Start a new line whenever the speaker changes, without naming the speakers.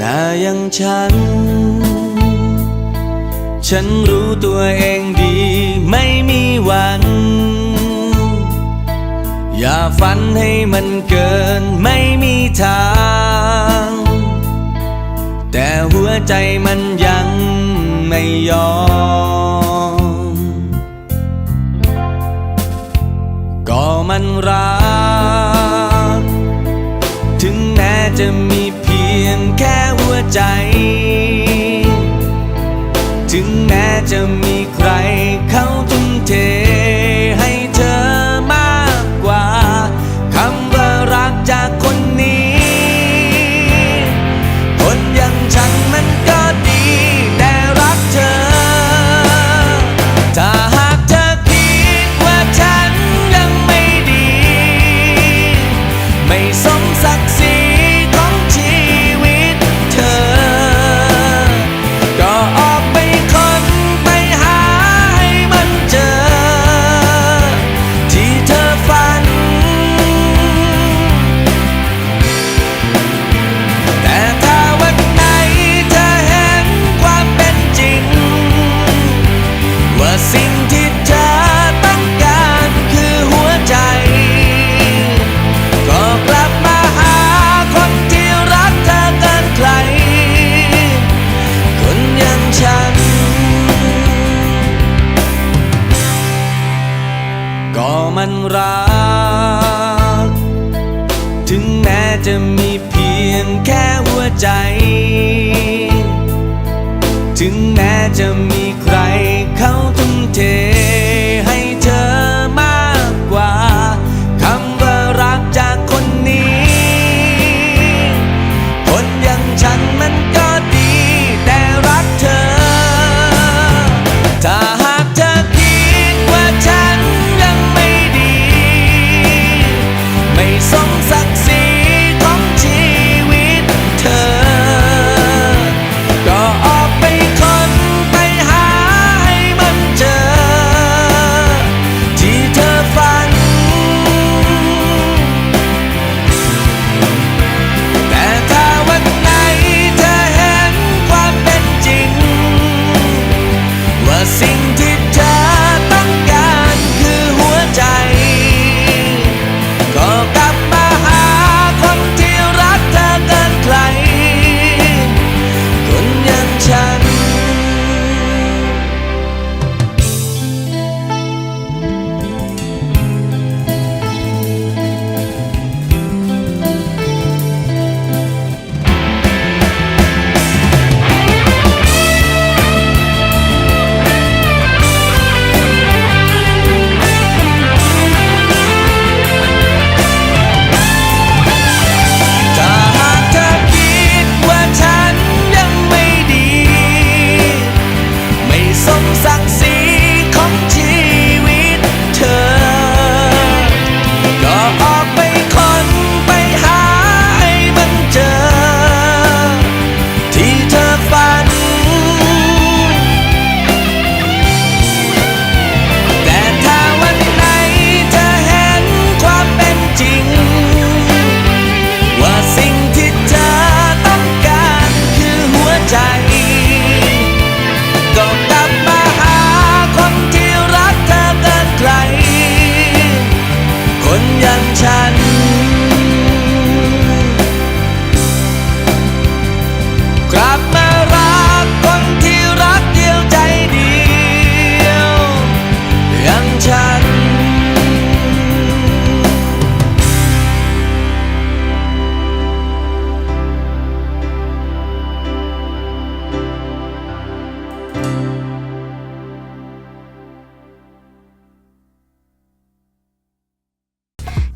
นาอยังฉัน ฉันรู้ตัวเองดีไม่มีวัน อย่าฝันให้มันเกินไม่มีทาง แต่หัวใจมันย ใจ ถึงแม้จะมี งรัก ถึงแม้จะมีเพียงแค่หัวใจ ถึงแม้จะมี deep down